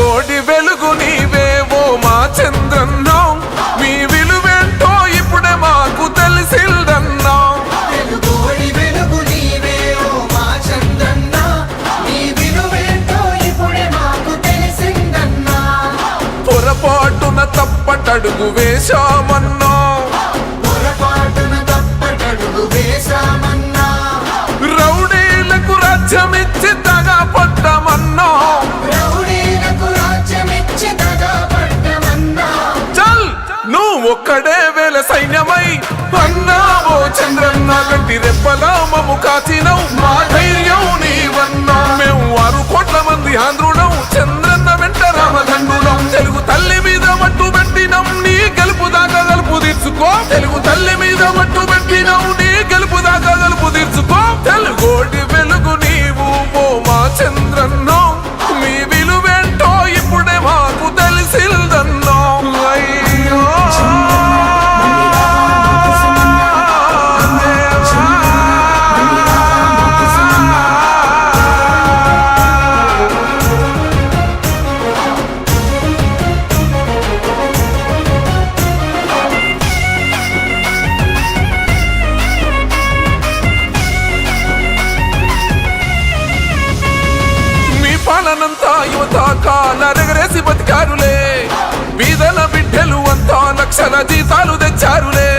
కోడి వెలుగు నీవేవో మా చంద్రన్నా. మీ విలువేంటో ఇప్పుడే మాకు తెలిసిందన్నా. పొరపాటున తప్పటడుగు వేశామన్నా. ఆంధ్రులం చంద్రన్న వెంట రామదండులం తెలుగు తల్లి మీద మట్టు పెట్టినం నీ గెలుపు దాకా గలుపు తీర్చుకో. తెలుగు తల్లి మీద యువత కాలరెగరేసి బతికారులే. బీదల బిడ్డలు అంతా లక్షల జీతాలు తెచ్చారులే.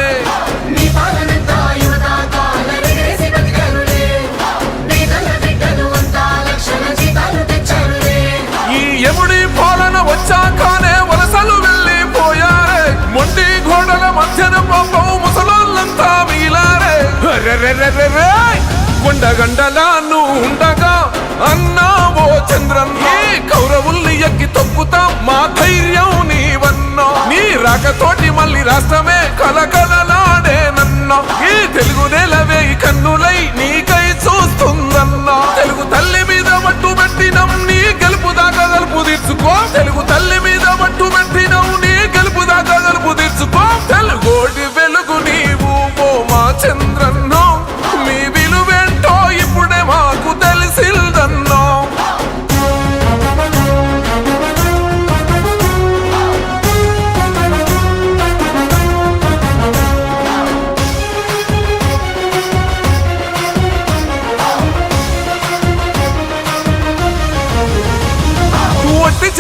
ఈ ఎముడి పాలన వచ్చాకనే వలసలు వెళ్ళిపోయారే. మొండి గోడల మధ్యన పాపం ముసలోళ్ళంతా మిగిలారే! కొండగండలా నువ్వు ఉండగా అన్నావో చంద్రన్న కౌరవుల్ని ఎక్కి తొక్కుతాం. మా ధైర్యం నీవన్నో. నీ రాకతోటి మళ్ళీ రాష్ట్రమే కలకలలాడే నన్న ఈ తెలుగు నేలవే ఈ కన్నులై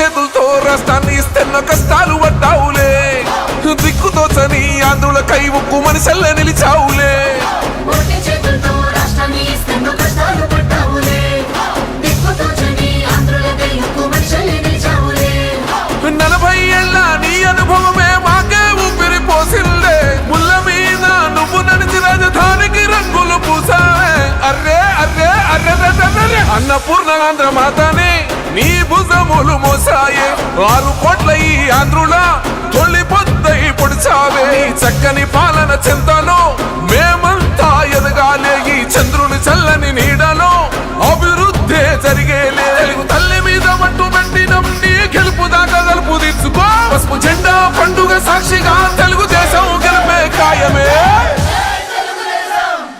చేతులతో రాష్ట్రాన్ని ఇస్తున్న కష్టాలు పడ్డావులే. దిక్కుతో చని ఆంధ్రుల కై ఉక్కు మనిషల్ల నిలిచావులే. ఒట్టి చేతులతో రాష్ట్రాన్ని ఇస్తున్న కష్టాలు పడ్డావులే. దిక్కుతోచని ఆంధ్రులకై ఉక్కు మనుషుల్ని నిలిచావులే. నలభై ఏళ్ళ నీ అనుభవమే మాకే ఊపిరి పోసిల్లే. ముళ్ళ మీద నువ్వు నడిచి రాజధానికి రంగులు పూసావే. అర్రే అర్రే అర్రే అర్రే అన్నపూర్ణ ఆంధ్ర మోసాయే ఆరు కోట్ల ఈ ఆంధ్రుల తొలి పొద్దై పొడిచావే. చక్కని పాలన చింతలో